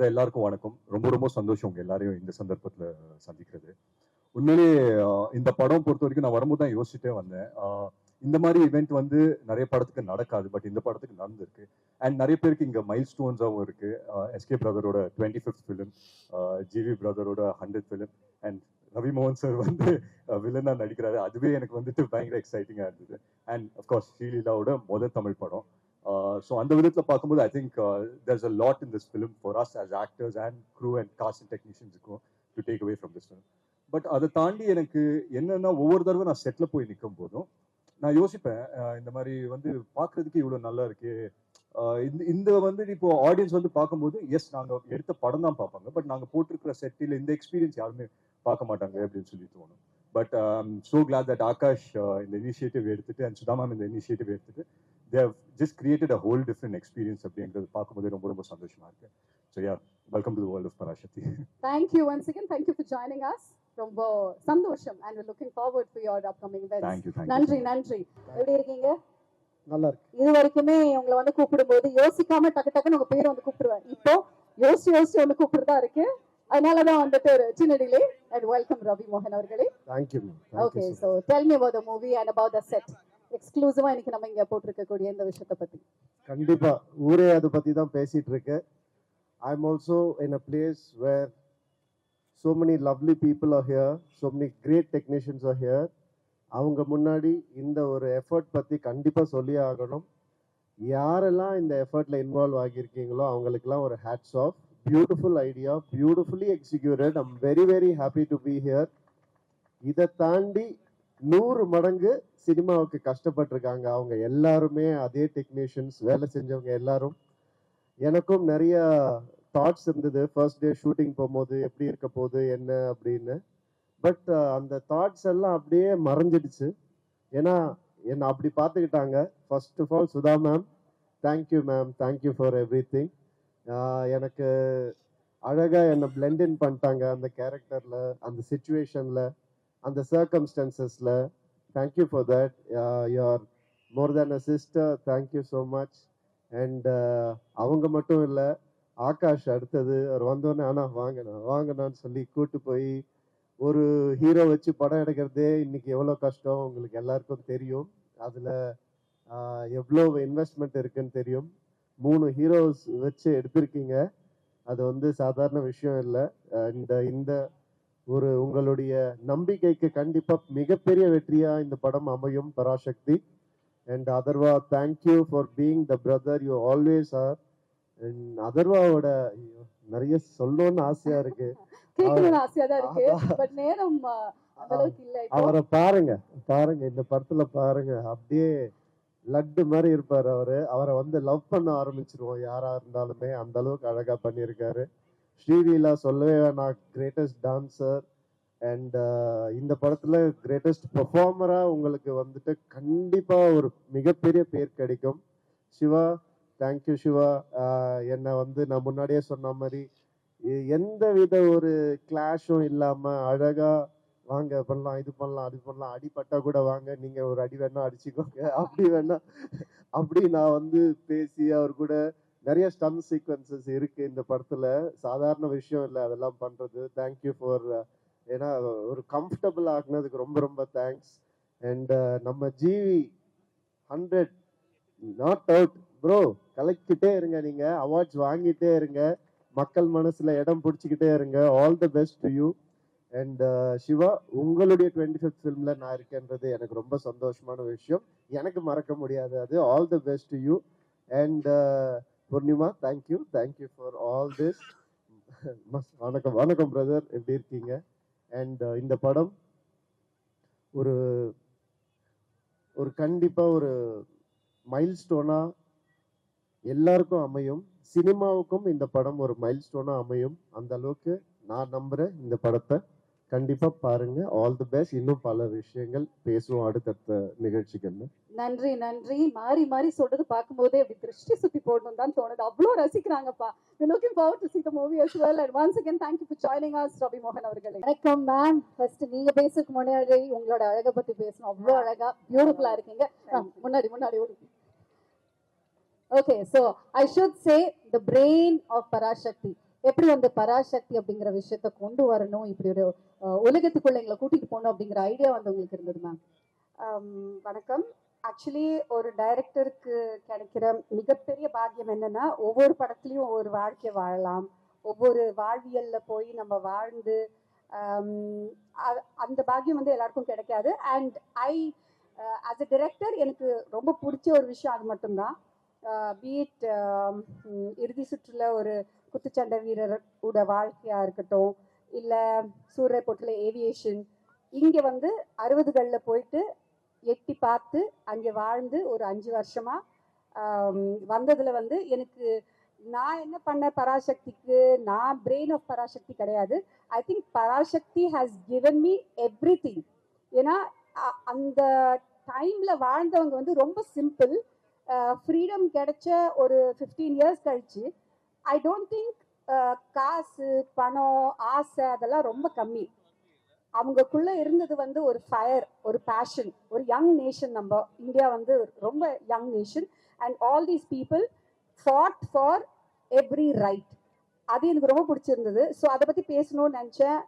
முத எல்லாருக்கும் வணக்கம். ரொம்ப ரொம்ப சந்தோஷம் உங்க எல்லாரையும் இந்த சந்தர்ப்பத்துல சந்திக்கிறது. உண்மையிலேயே இந்த படம் பொறுத்த வரைக்கும் நான் வரும்போது தான் யோசிச்சுட்டே வந்தேன். இந்த மாதிரி இவெண்ட் வந்து நிறைய படத்துக்கு நடக்காது பட் இந்த படத்துக்கு நடந்திருக்கு. அண்ட் நிறைய பேருக்கு இங்க மைல் ஸ்டோன்ஸாகவும் இருக்கு எஸ்கே பிரதரோட டுவெண்ட்டி ஃபிஃப்த் ஃபிலிம் ஜிவி பிரதரோட ஹண்ட்ரட் ஃபிலிம் அண்ட் ரவி மோகன் சார் வந்து வில்லனா நடிக்கிறாரு. அதுவே எனக்கு வந்துட்டு பயங்கர எக்ஸைட்டிங்காக இருந்தது. அண்ட் அஃப்கோர்ஸ் ஸ்ரீலீலாவோட முதல் தமிழ் படம். Uh, ஸோ அந்த விதத்தில் பார்க்கும்போது I think there's a lot in this film for us us actors and crew and cast and technicians take to from away from but அதை தாண்டி எனக்கு என்னென்னா ஒவ்வொரு தடவை நான் செட்டில் போய் நிற்கும் போதும் நான் யோசிப்பேன் இந்த மாதிரி வந்து பார்க்கறதுக்கு இவ்வளோ நல்லா இருக்கு. இந்த இந்த வந்து இப்போ ஆடியன்ஸ் வந்து பார்க்கும்போது எஸ் நாங்கள் எடுத்த படம் தான் பார்ப்பாங்க பட் நாங்கள் போட்டிருக்கிற செட்டில் இந்த எக்ஸ்பீரியன்ஸ் யாருமே பார்க்க மாட்டாங்க அப்படின்னு சொல்லி தோணும். But so glad that Akash இந்த இனிஷியேட்டிவ் எடுத்துட்டு அண்ட் சுதா மேம் இந்த இனிஷியேட்டிவ் எடுத்துட்டு Dev just created a whole different experience அப்படிங்கிறது பார்க்கும்போது ரொம்ப ரொம்ப சந்தோஷமா இருக்கு. So yeah welcome to world of Parasakthi Thank you once again. Thank you for joining us. from uh, Sandosham and we're looking forward for your upcoming events. Thank you நன்றி thank you நன்றி. எப்படி இருக்கீங்க? நல்லா இருக்கு. இது வரைக்குமே உங்களை வந்து கூப்பிடும்போது யோசிக்காம டக்கு டக்குன்னு உங்க பேரை வந்து கூப்பிடுவேன். இப்போ யோசிச்சு யோசிச்சு வந்து கூப்பிடுறதா இருக்கு. அதனாலதான் வந்துட்டு ஒரு சின்ன டிலே அண்ட் வெல்கம் ரவி மோகன் அவர்களே. Thank you okay so tell me about the movie and about the set எக்ஸ்க்ளூசிவா இன்னைக்கு நம்ம இங்க போட்டிருக்கக்கூடிய இந்த விஷயத்தை பத்தி. கண்டிப்பா. ஊரே அதை பத்தி தான் பேசிட்டு இருக்கு I am also in a place where so many lovely people are here so many great technicians are here அவங்க முன்னாடி இந்த ஒரு எஃபர்ட் பற்றி கண்டிப்பாக சொல்லி ஆகணும். யாரெல்லாம் இந்த எஃபர்ட்ல இன்வால்வ் ஆகியிருக்கீங்களோ அவங்களுக்குலாம் ஒரு hats off beautiful idea beautifully executed I'm very very happy to be here இதை தாண்டி நூறு மடங்கு சினிமாவுக்கு கஷ்டப்பட்டிருக்காங்க. அவங்க எல்லாருமே அதே டெக்னீஷியன்ஸ் வேலை செஞ்சவங்க எல்லாரும். எனக்கும் நிறைய தாட்ஸ் இருந்தது. ஃபர்ஸ்ட் டே ஷூட்டிங் போகும்போது எப்படி இருக்க போகுது என்ன அப்படின்னு. பட் அந்த தாட்ஸ் எல்லாம் அப்படியே மறைஞ்சிடுச்சு. ஏன்னா என்னை அப்படி பார்த்துக்கிட்டாங்க. First of all Sudha ma'am thank you ma'am thank you for everything எனக்கு அழகாக என்னை blend பண்ணிட்டாங்க. அந்த கேரக்டரில் அந்த சுச்சுவேஷனில் அந்த சர்க்கம்ஸ்டன்சஸில் thank you for that you are more than a sister thank you so much and அவங்க மட்டும் இல்லை ஆகாஷ் அடுத்தது அவர் வந்தோடனே ஆனால் வாங்கினா வாங்கினான்னு சொல்லி கூட்டு போய் ஒரு ஹீரோ வச்சு படம் எடுக்கிறதே இன்னைக்கு எவ்வளோ கஷ்டம் உங்களுக்கு எல்லாருக்கும் தெரியும். அதில் எவ்வளோ இன்வெஸ்ட்மெண்ட் இருக்குன்னு தெரியும். மூணு ஹீரோஸ் வச்சு எடுத்திருக்கீங்க. அது வந்து சாதாரண விஷயம் இல்லை. இந்த இந்த ஒரு உங்களுடைய நம்பிக்கைக்கு கண்டிப்பா மிகப்பெரிய வெற்றியா இந்த படம் அமையும் Parasakthi. And Atharvaa thank you for being the brother you always are and அதர்வாவோட நிறைய சொல்லணும்னு ஆசையா இருக்கு. அவரை பாருங்க பாருங்க இந்த படத்துல பாருங்க. அப்படியே லட்டு மாதிரி இருப்பாரு அவரு. அவரை வந்து லவ் பண்ண ஆரம்பிச்சிருவோம் யாரா இருந்தாலுமே. அந்த அளவுக்கு அழகா பண்ணியிருக்காரு. ஸ்ரீலீலா சொல்லவே வேணாம் கிரேட்டஸ்ட் டான்சர் அண்ட் இந்த படத்துல கிரேட்டஸ்ட் பர்ஃபார்மராக உங்களுக்கு வந்துட்டு கண்டிப்பா ஒரு மிகப்பெரிய பேர் கிடைக்கும். சிவா தேங்க்யூ சிவா. Uh, என்னை வந்து நான் முன்னாடியே சொன்ன மாதிரி எந்த வித ஒரு கிளாஷும் இல்லாம அழகா வாங்க பண்ணலாம் இது பண்ணலாம் அது பண்ணலாம் அடிப்பட்டா கூட வாங்க நீங்க ஒரு அடி வேணா அடிச்சுக்கோங்க. அப்படி வேணா அப்படி நான் வந்து பேசி அவர் கூட நிறைய ஸ்டன் சீக்வன்சஸ் இருக்கு இந்த படத்துல. சாதாரண விஷயம் இல்லை அதெல்லாம் பண்றது. தேங்க்யூ ஃபார் ஏன்னா ஒரு கம்ஃபர்டபுள் ஆக்குனதுக்கு ரொம்ப ரொம்ப தேங்க்ஸ் அண்ட் uh, நம்ம GV hundred not out bro கலெக்டிட்டே இருங்க நீங்க. அவார்ட்ஸ் வாங்கிட்டே இருங்க. மக்கள் மனசுல இடம் பிடிச்சிக்கிட்டே இருங்க. All the best to you and Siva உங்களுடைய டுவெண்ட்டி ஃபிஃப்த் ஃபிலிம்ல நான் இருக்கேன்றது எனக்கு ரொம்ப சந்தோஷமான விஷயம். எனக்கு மறக்க முடியாது. அது all the best to you and Poornima thank you thank you for all this வணக்கம் வணக்கம் பிரதர் எப்படி இருக்கீங்க? அண்ட் uh, இந்த படம் ஒரு ஒரு கண்டிப்பாக ஒரு மைல் ஸ்டோனாக எல்லாருக்கும் அமையும். சினிமாவுக்கும் இந்த படம் ஒரு மைல் ஸ்டோனாக அமையும். அந்த அளவுக்கு நான் நம்புகிறேன் இந்த படத்தை. கண்டிப்பா பாருங்க. ஆல் தி பெஸ்ட் இன்னும் பல விஷயங்கள் பேசுவோம் அடுத்தடுத்த நிகழ்ச்சிகள்ல. நன்றி நன்றி. மாறி மாறி சொல்றது பார்க்கும்போதே அப்படி திருஷ்டி சுத்தி போடணும் தான் தோணுது. அவ்வளோ ரசிக்கிறாங்கப்பா. We looking forward to see the movie as well. And once again thank you for joining us Ravi மோகன் அவர்களே. வணக்கம் மேம் ஃபர்ஸ்ட் நீங்க பேசுறதுக்கு முன்னாடி உங்களோட அழகை பத்தி பேசணும். அவ்வளோ அழகா பியூட்டிஃபுல்லா இருக்கீங்க. முன்னாடி முன்னாடி ஓடி. Okay so I should say the brain of Parasakthi எப்படி வந்து பராசக்தி அப்படிங்கிற விஷயத்த கொண்டு வரணும்? இப்படி ஒரு உலகத்துக்குள்ள எங்களை கூட்டிட்டு போகணும் அப்படிங்கிற ஐடியா வந்து உங்களுக்கு இருந்தது மேம் வணக்கம். ஆக்சுவலி ஒரு டைரக்டருக்கு கிடைக்கிற மிகப்பெரிய பாக்கியம் என்னன்னா ஒவ்வொரு படத்துலையும் ஒவ்வொரு வாழ்க்கை வாழலாம். ஒவ்வொரு வாழ்வியல்ல போய் நம்ம வாழ்ந்து அந்த பாக்கியம் வந்து எல்லாருக்கும் கிடைக்காது. And I as a director எனக்கு ரொம்ப பிடிச்ச ஒரு விஷயம் அது மட்டும்தான். பீட் இறுதி சுற்றுல ஒரு குத்துச்சண்டை வீரரோட வாழ்க்கையா இருக்கட்டும் இல்லை சூரிய போட்டில் ஏவியேஷன் இங்கே வந்து அறுபதுகளில் போயிட்டு எட்டி பார்த்து அங்கே வாழ்ந்து ஒரு அஞ்சு வருஷமா வந்ததில் வந்ததுல வந்து எனக்கு நான் என்ன பண்ண பராசக்திக்கு நான் பிரெயின் ஆஃப் பராசக்தி கிடையாது. I think Parasakthi has given me everything ஏன்னா அந்த டைம்ல வாழ்ந்தவங்க வந்து ரொம்ப சிம்பிள் ஃப்ரீடம் கிடைச்ச ஒரு ஃபிஃப்டீன் இயர்ஸ் கழிச்சு ஐ டோன்ட் திங்க் காசு பணம் ஆசை அதெல்லாம் ரொம்ப கம்மி. அவங்கக்குள்ள இருந்தது வந்து ஒரு ஃபயர் ஒரு பேஷன் ஒரு யங் நேஷன் நம்ம. இந்தியா வந்து ரொம்ப young nation and all these people fought for every right அது எனக்கு ரொம்ப பிடிச்சிருந்தது. ஸோ அதை பற்றி பேசணும்னு நினச்சேன்.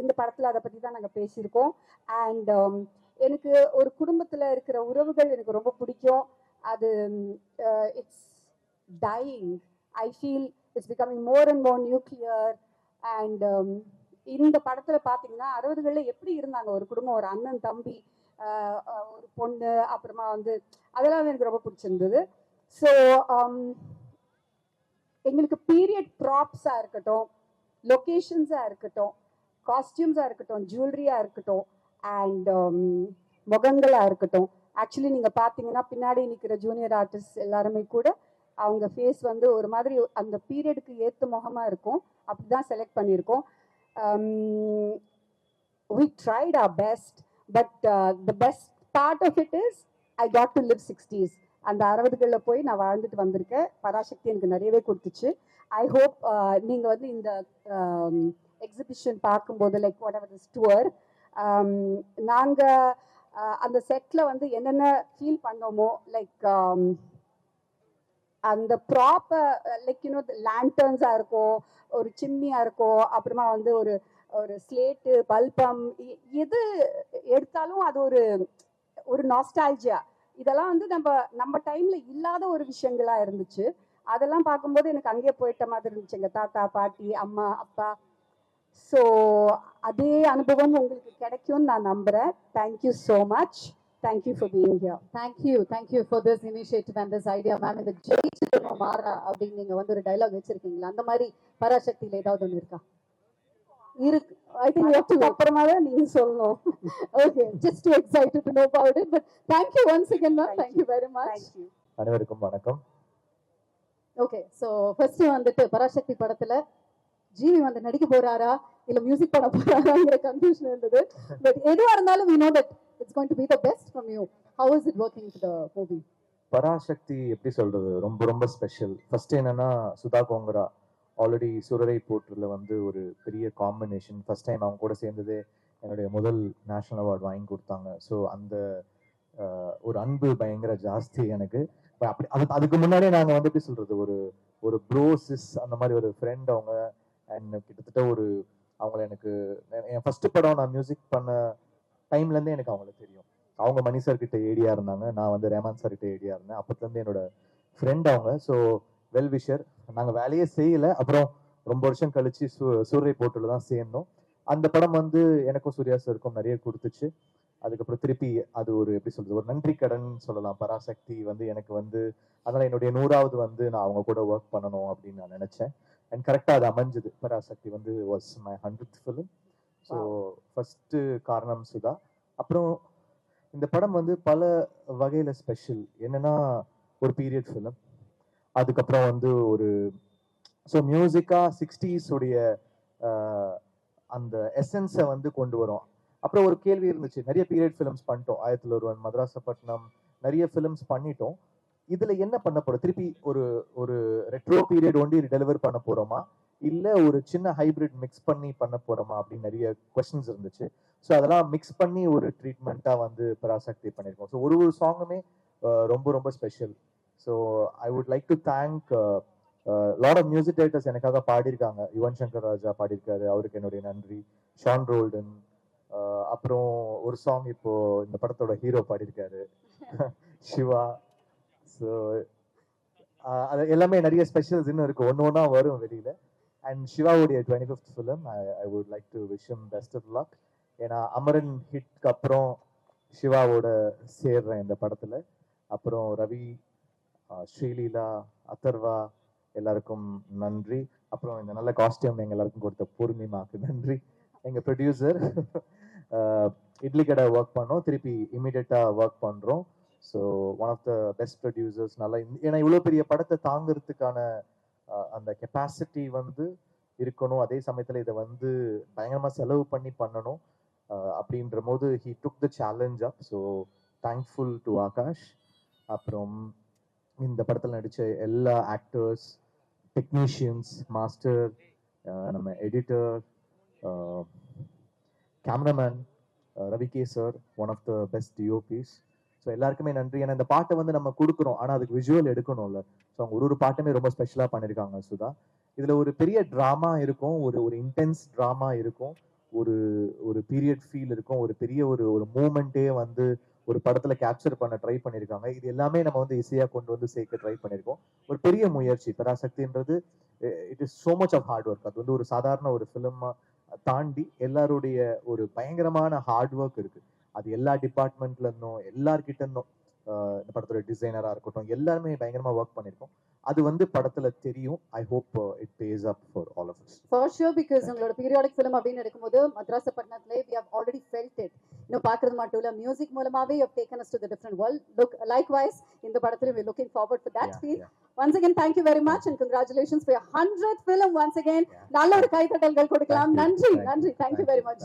இந்த படத்தில் அதை பற்றி தான் நாங்கள் பேசியிருக்கோம். அண்ட் um, எனக்கு ஒரு குடும்பத்தில் இருக்கிற உறவுகள் எனக்கு ரொம்ப பிடிக்கும். அது it's dying I feel it's becoming more and more nuclear and இந்த படத்தில் பார்த்தீங்கன்னா அறுபதுகளில் எப்படி இருந்தாங்க? ஒரு குடும்பம் ஒரு அண்ணன் தம்பி ஒரு பொண்ணு அப்புறமா வந்து அதெல்லாம் எனக்கு ரொம்ப பிடிச்சிருந்தது. ஸோ um, எங்களுக்கு பீரியட் ப்ராப்ஸாக இருக்கட்டும் லொக்கேஷன்ஸாக இருக்கட்டும் காஸ்டியூம்ஸாக இருக்கட்டும் ஜுவல்லரியாக இருக்கட்டும் அண்ட் um, முகங்களாக இருக்கட்டும். ஆக்சுவலி நீங்கள் பார்த்தீங்கன்னா பின்னாடி நிற்கிற ஜூனியர் ஆர்டிஸ்ட் எல்லாருமே கூட அவங்க ஃபேஸ் வந்து ஒரு மாதிரி அந்த பீரியடுக்கு ஏற்ற முகமாக இருக்கும். அப்படி தான் செலக்ட் பண்ணியிருக்கோம் we tried our best but the best part of it is I got to live sixties அந்த அறுபதுகளில் போய் நான் வாழ்ந்துட்டு வந்திருக்கேன். பராசக்தி எனக்கு நிறையவே கொடுத்துச்சு. ஐ ஹோப் uh, நீங்கள் வந்து இந்த um, எக்ஸிபிஷன் பார்க்கும்போது like whatever this tour நாங்கள் அந்த செட்டில் வந்து என்னென்ன ஃபீல் பண்ணோமோ லைக் um, அந்த ப்ராப்பர் லைக் யூனோ லேண்டர்ன்ஸாக இருக்கும் ஒரு சிம்னியாக இருக்கும் அப்புறமா வந்து ஒரு ஒரு ஸ்லேட்டு பல்பம் எது எடுத்தாலும் அது ஒரு ஒரு நாஸ்டாலஜியா இதெல்லாம் வந்து நம்ம நம்ம டைம்ல இல்லாத ஒரு விஷயங்களா இருந்துச்சு. அதெல்லாம் பார்க்கும்போது எனக்கு அங்கேயே போயிட்ட மாதிரி இருந்துச்சு. எங்கள் தாத்தா பாட்டி அம்மா அப்பா. ஸோ அதே அனுபவம் உங்களுக்கு கிடைக்கும்னு நான் நம்புகிறேன் thank you so much thank you for being here thank you thank you for this initiative and this idea ma'am இந்த ஜெயிச்சிடணும் மாறா அப்படின்னு நீங்க வந்து ஒரு டைலாக் வச்சிருக்கீங்களா? அந்த மாதிரி பராசக்தியில ஏதாவது ஒன்று இருக்கா? இருக்கு. ஐ திங்க் அதுக்கு அப்புறமா தான் நீங்க சொல்லணும். Okay just too excited to know about it but thank you once again ma'am Thank thank you very much thank you அனைவருக்கும் வணக்கம். ஓகே ஸோ ஃபர்ஸ்ட் வந்துட்டு பராசக்தி படத்துல ஜிவி வந்து நடிக்க போறாரா? இல்ல மியூசிக் பண்ண போறாராங்கிற கன்ஃபியூஷன் இருந்தது. பட் எதுவா இருந்தாலும் we know that it's going to be the best from you how is it working to the Parasakthi எப்படி சொல்றது? ரொம்ப ரொம்ப ஸ்பெஷல் ஃபர்ஸ்ட் என்னன்னா சுதா கோங்கரா ஆல்ரெடி சுரரை போற்றுல வந்து ஒரு பெரிய காம்பினேஷன் ஃபர்ஸ்ட் டைம் அவங்க கூட சேர்ந்ததே என்னுடைய முதல் நேஷனல் அவார்டு வாங்கி கொடுத்தாங்க. ஸோ அந்த ஒரு அன்பு பயங்கர ஜாஸ்தி எனக்கு. அப்படி அது அதுக்கு முன்னாடியே நாங்கள் வந்து எப்படி சொல்றது? ஒரு ஒரு ப்ரோசிஸ் அந்த மாதிரி ஒரு ஃப்ரெண்ட் அவங்க அண்ட் கிட்டத்தட்ட ஒரு அவங்கள எனக்கு என் ஃபர்ஸ்ட் படம் நான் மியூசிக் பண்ண டைம்லேருந்தே எனக்கு அவங்கள தெரியும். அவங்க மணி சார் கிட்ட ஏடியா இருந்தாங்க. நான் வந்து ரேமான் சார் கிட்ட ஏடியா இருந்தேன். அப்பத்துலேருந்து என்னோட ஃப்ரெண்ட் அவங்க. ஸோ வெல் விஷர் நாங்கள் வேலையே செய்யலை. அப்புறம் ரொம்ப வருஷம் கழிச்சு சூ- சூரிய போட்டில் தான் சேர்ந்தோம். அந்த படம் வந்து எனக்கும் சூர்யா சாருக்கும் நிறைய கொடுத்துச்சு. அதுக்கப்புறம் திருப்பி அது ஒரு எப்படி சொல்றது? ஒரு நன்றி கடன் சொல்லலாம். பராசக்தி வந்து எனக்கு வந்து அதனால என்னுடைய நூறாவது வந்து நான் அவங்க கூட ஒர்க் பண்ணணும் அப்படின்னு நான் நினைச்சேன். அண்ட் கரெக்டாக அது அமைஞ்சது. பராசக்தி வந்து was my hundred film so first காரணம் சுதா. அப்புறம் இந்த படம் வந்து பல வகையில ஸ்பெஷல் என்னன்னா ஒரு பீரியட் ஃபிலிம் அதுக்கப்புறம் வந்து ஒரு ஸோ மியூசிக்கா சிக்ஸ்டீஸ் உடைய ஆஹ், அந்த எசன்ஸை வந்து கொண்டு வரும். அப்புறம் ஒரு கேள்வி இருந்துச்சு. நிறைய பீரியட் ஃபிலிம்ஸ் பண்ணிட்டோம். ஆயிரத்தில் ஒருவன் மதராசப்பட்டினம் நிறைய ஃபிலிம்ஸ் பண்ணிட்டோம். இதுல என்ன பண்ண போறோம்? திருப்பி ஒரு ஒரு ரெட்ரோ பீரியட் ஒண்டி டெலிவர் பண்ண போறோமா? இல்ல ஒரு சின்ன ஹைபிரிட் மிக்ஸ் பண்ணி பண்ண போறோமா அப்படின்னு நிறைய கொஸ்டின்ஸ் இருந்துச்சு. ஸோ அதெல்லாம் மிக்ஸ் பண்ணி ஒரு ட்ரீட்மெண்ட்டாக வந்து பராசக்தி பண்ணியிருக்கோம் ஸோ ஒரு ஒரு சாங்குமே ரொம்ப ரொம்ப special so I would like to thank lot of music directors எனக்காக பாடியிருக்காங்க. யுவன் சங்கர் ராஜா பாடியிருக்காரு அவருக்கு என்னுடைய நன்றி. ஷான் ரோல்டன் அப்புறம் ஒரு சாங் இப்போ இந்த படத்தோட ஹீரோ பாடியிருக்காரு. சிவா ஸோ அது எல்லாமே நிறைய ஸ்பெஷல்ஸ் இன்னும் இருக்கு. ஒன்று ஒன்றா வரும் வெளியில. And சிவாவுடைய twenty fifth film I I would like to wish him best of luck ஏன்னா அமரன் ஹிட்க்கு அப்புறம் சிவாவோட சேர்றேன் இந்த படத்தில் அப்புறம் ரவி ஸ்ரீலீலா அதர்வா எல்லாருக்கும் நன்றி. அப்புறம் இந்த நல்ல காஸ்டியூம் எங்கள் எல்லாருக்கும் கொடுத்த பூர்ணிமாக்கு நன்றி. எங்கள் ப்ரொடியூசர் இட்லி கடை ஒர்க் பண்ணோம் திருப்பி இமீடியட்டாக ஒர்க் பண்ணுறோம் so one of the best producers நல்லா ஏன்னா இவ்வளோ பெரிய படத்தை தாங்கிறதுக்கான அந்த கெப்பாசிட்டி வந்து இருக்கணும். அதே சமயத்தில் இதை வந்து பயங்கரமாக செலவு பண்ணி பண்ணணும். அப்படின்ற போது he took the challenge up so thankful to Akash அப்புறம் இந்த படத்தில் நடித்த எல்லா ஆக்டர்ஸ் டெக்னீஷியன்ஸ் மாஸ்டர் நம்ம editor cameraman Ravi K sir one of the best DOPs so எல்லாருக்குமே நன்றி. ஏன்னா இந்த பாட்டை வந்து நம்ம கொடுக்குறோம். ஆனால் அதுக்கு விஜுவல் எடுக்கணும்ல. ஸோ அவங்க ஒரு ஒரு பாட்டுமே ரொம்ப ஸ்பெஷலாக பண்ணியிருக்காங்க சுதா. இதில் ஒரு பெரிய ட்ராமா இருக்கும். ஒரு ஒரு இன்டென்ஸ் ட்ராமா இருக்கும். ஒரு ஒரு பீரியட் ஃபீல் இருக்கும். ஒரு பெரிய ஒரு ஒரு மூமெண்ட்டே வந்து ஒரு படத்துல கேப்சர் பண்ண ட்ரை பண்ணியிருக்காங்க இது எல்லாமே நம்ம வந்து ஈஸியாக கொண்டு வந்து சேர்க்க ட்ரை பண்ணியிருக்கோம் ஒரு பெரிய முயற்சி. பராசக்தின்றது it is so much of hard work அது வந்து ஒரு சாதாரண ஒரு ஃபிலிமா தாண்டி எல்லாருடைய ஒரு பயங்கரமான ஹார்ட் ஒர்க் இருக்குது அது எல்லா டிபார்ட்மெண்ட்ல இருந்தும் எல்லார்கிட்ட இருந்தும் இந்த படத்தோட டிசைனரா இருக்கட்டும் எல்லாருமே பயங்கரமா ஒர்க் பண்ணிருக்கோம் அது வந்து படத்துல தெரியும். I hope it pays up for all of us for sure because உங்களோட பீரியாடிக் ஃபிலிம் அப்படின்னு எடுக்கும்போது மத்ராஸ் பட்டணத்திலே we have already felt it இன்னும் பார்க்கறது மட்டும் இல்ல மியூசிக் மூலமாவே you taken us to the different world look likewise இந்த படத்துல we looking forward for that feel once again thank you very much and congratulations for hundred film once again நல்ல ஒரு கைத்தட்டல்கள் கொடுக்கலாம். நன்றி நன்றி. Thank you very much